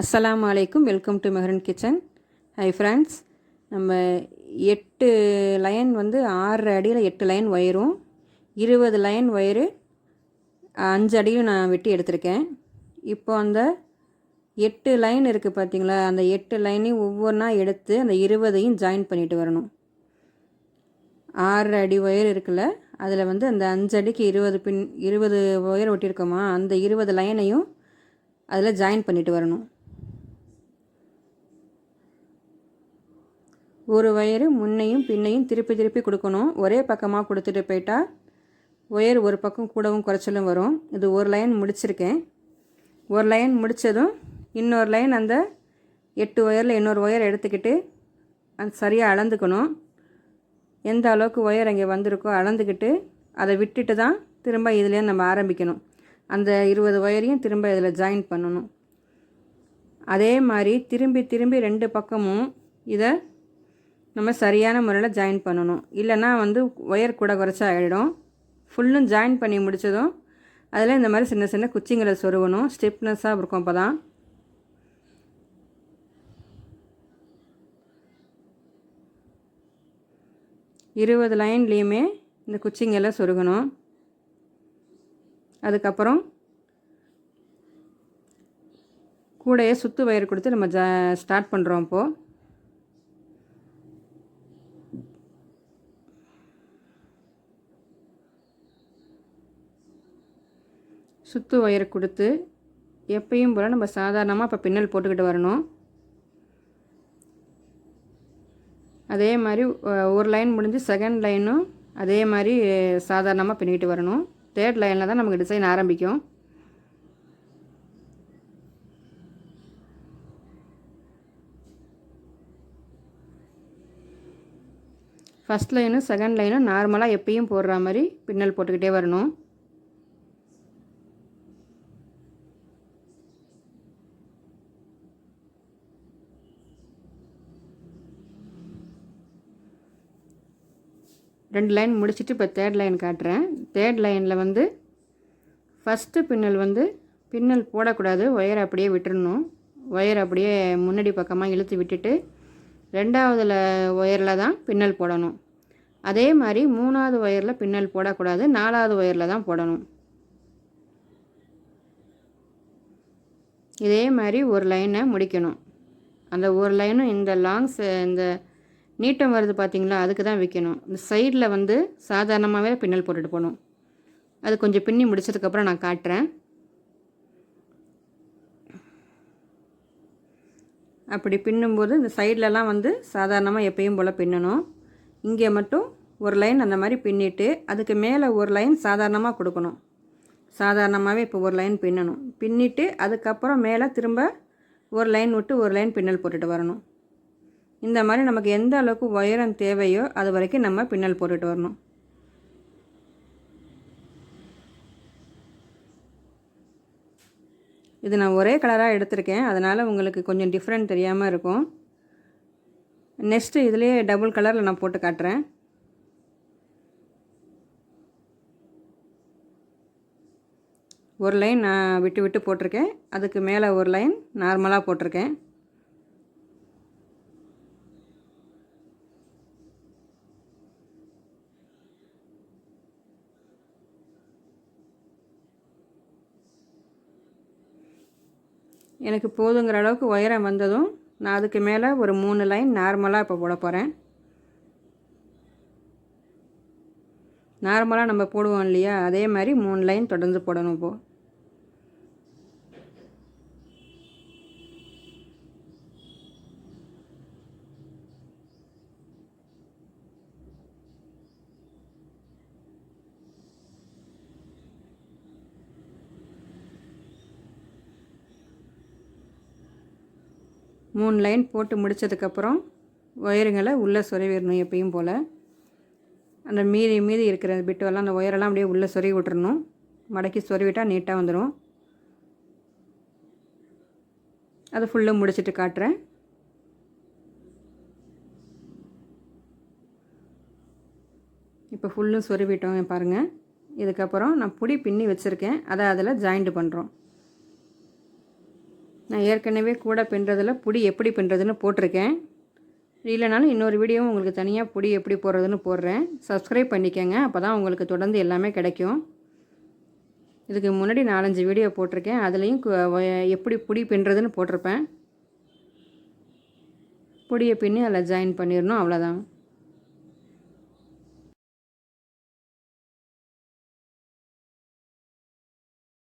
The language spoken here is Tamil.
அஸ்லாம் வலைக்கும் welcome to Mehran kitchen. Hi friends நம்ம எட்டு லைன் வந்து ஆறு அடியில் எட்டு லைன் ஒயரும் இருபது லைன் ஒயரு அஞ்சு அடியும் நான் வெட்டி எடுத்திருக்கேன். இப்போ அந்த எட்டு லைன் இருக்குது பார்த்தீங்களா அந்த எட்டு லைனையும் ஒவ்வொன்றா எடுத்து அந்த இருபதையும் ஜாயின் பண்ணிட்டு வரணும். ஆறு அடி ஒயர் இருக்குல்ல அதில் வந்து அந்த அஞ்சு அடிக்கு இருபது பின் இருபது ஒயர் ஒட்டியிருக்கோமா அந்த இருபது லைனையும் அதில் ஜாயின் பண்ணிட்டு வரணும். ஒரு ஒயரு முன்னையும் பின்னையும் திருப்பி திருப்பி கொடுக்கணும். ஒரே பக்கமாக கொடுத்துட்டு போயிட்டா ஒயர் ஒரு பக்கம் கூடவும் குறைச்சலும் வரும். இது ஒரு லைன் முடிச்சிருக்கேன். ஒரு லைன் முடித்ததும் இன்னொரு லைன் அந்த எட்டு ஒயரில் இன்னொரு ஒயர் எடுத்துக்கிட்டு அது சரியாக அளந்துக்கணும். எந்த அளவுக்கு ஒயர் அங்கே வந்திருக்கோ அளந்துக்கிட்டு அதை விட்டுட்டு தான் திரும்ப இதுலேயே நம்ம ஆரம்பிக்கணும். அந்த இருபது ஒயரையும் திரும்ப இதில் ஜாயின் பண்ணணும். அதே மாதிரி திரும்பி திரும்பி ரெண்டு பக்கமும் இதை நம்ம சரியான முறையில் ஜாயின் பண்ணணும். இல்லைன்னா வந்து ஒயர் கூட குறைச்சா ஆகிடும் ஃபுல்லும் ஜாயின் பண்ணி முடித்ததும் அதில் இந்த மாதிரி சின்ன சின்ன குச்சிங்களை சொருகணும். ஸ்டிப்னஸ்ஸாக இருக்கும் அப்போ தான் இருபது லைன்லேயுமே இந்த குச்சிங்கெல்லாம் சொருகணும். அதுக்கப்புறம் கூடையே சுத்து வயர் கொடுத்து நம்ம ஜா ஸ்டார்ட் பண்ணுறோம் இப்போது சுத்து ஒயரை கொடுத்து எப்பயும் போல் நம்ம சாதாரணமாக இப்போ பின்னல் போட்டுக்கிட்டு வரணும். அதே மாதிரி ஒரு லைன் முடிஞ்சு செகண்ட் லைனும் அதே மாதிரி சாதாரணமாக பின்னிட்டு வரணும். தேர்ட் லைனில் தான் நமக்கு டிசைன் ஆரம்பிக்கும். ஃபஸ்ட் லைனும் செகண்ட் லைனும் நார்மலாக எப்பயும் போடுற மாதிரி பின்னல் போட்டுக்கிட்டே வரணும். ரெண்டு லைன் முடிச்சுட்டு இப்போ தேர்ட் லைன் காட்டுறேன். தேர்ட் லைனில் வந்து ஃபஸ்ட்டு பின்னல் வந்து பின்னல் போடக்கூடாது. ஒயர் அப்படியே விட்டுறணும். ஒயர் அப்படியே முன்னாடி பக்கமாக இழுத்து விட்டுட்டு ரெண்டாவதில் ஒயரில் தான் பின்னல் போடணும். அதே மாதிரி மூணாவது ஒயரில் பின்னல் போடக்கூடாது. நாலாவது ஒயரில் தான் போடணும். இதே மாதிரி ஒரு லைனை முடிக்கணும். அந்த ஒரு லைனும் இந்த லாங்ஸ் இந்த நீட்டம் வருது பார்த்தீங்களா அதுக்கு தான் வைக்கணும். இந்த சைடில் வந்து சாதாரணமாகவே பின்னல் போட்டுட்டு போகணும். அது கொஞ்சம் பின்னி முடிச்சதுக்கப்புறம் நான் காட்டுறேன். அப்படி பின்னும்போது இந்த சைட்லலாம் வந்து சாதாரணமாக எப்பயும் போல் பின்னணும். இங்கே மட்டும் ஒரு லைன் அந்த மாதிரி பின்னிட்டு அதுக்கு மேலே ஒரு லைன் சாதாரணமாக கொடுக்கணும். சாதாரணமாகவே இப்போ ஒரு லைன் பின்னணும். பின்னிட்டு அதுக்கப்புறம் மேலே திரும்ப ஒரு லைன் விட்டு ஒரு லைன் பின்னல் போட்டுட்டு வரணும். இந்த மாதிரி நமக்கு எந்த அளவுக்கு உயரம் தேவையோ அது வரைக்கும் நம்ம பின்னல் போட்டுட்டு வரணும். இது நான் ஒரே கலராக எடுத்திருக்கேன். அதனால் உங்களுக்கு கொஞ்சம் டிஃப்ரெண்ட் தெரியாமல் இருக்கும். நெக்ஸ்ட்டு இதுலேயே டபுள் கலரில் நான் போட்டு காட்டுறேன். ஒரு லைன் நான் விட்டு விட்டு போட்டிருக்கேன். அதுக்கு மேலே ஒரு லைன் நார்மலாக போட்டிருக்கேன். எனக்கு போதுங்கிற அளவுக்கு உயரம் வந்ததும் நான் அதுக்கு மேலே ஒரு மூணு லைன் நார்மலாக இப்போ போட போகிறேன் நார்மலாக நம்ம போடுவோம் இல்லையா? அதே மாதிரி மூணு லைன் தொடர்ந்து போடணும் இப்போது மூணு லைன் போட்டு முடித்ததுக்கப்புறம் ஒயருங்களை உள்ளே சொருவிடணும் எப்பயும் போல். அந்த மீதி மீதி இருக்கிற பிட்டுவெல்லாம் அந்த ஒயரெல்லாம் அப்படியே உள்ளே சொருவி விட்டுறணும். மடக்கி சொருவிட்டால் நீட்டாக வந்துடும். அதை ஃபுல்லாக முடிச்சுட்டு காட்டுறேன். இப்போ ஃபுல்லும் சொருவிட்டோம் பாருங்கள் இதுக்கப்புறம் நான் புடி பின்னி வச்சுருக்கேன். அதை அதில் ஜாயிண்ட் பண்ணுறோம். நான் ஏற்கனவே கூட பின்னுறதில் புடி எப்படி பின்னுறதுன்னு போட்டிருக்கேன். இல்லைனாலும் இன்னொரு வீடியோவும் உங்களுக்கு தனியாக புடி எப்படி போடுறதுன்னு போடுறேன். சப்ஸ்கிரைப் பண்ணிக்கோங்க அப்போ தான் உங்களுக்கு தொடர்ந்து எல்லாமே கிடைக்கும். இதுக்கு முன்னாடி நாலஞ்சு வீடியோ போட்டிருக்கேன். அதுலேயும் எப்படி புடி பின்னுறதுன்னு போட்டிருப்பேன். பொடியை பின்னி அதில் ஜாயின் பண்ணிடணும் அவ்வளோதான்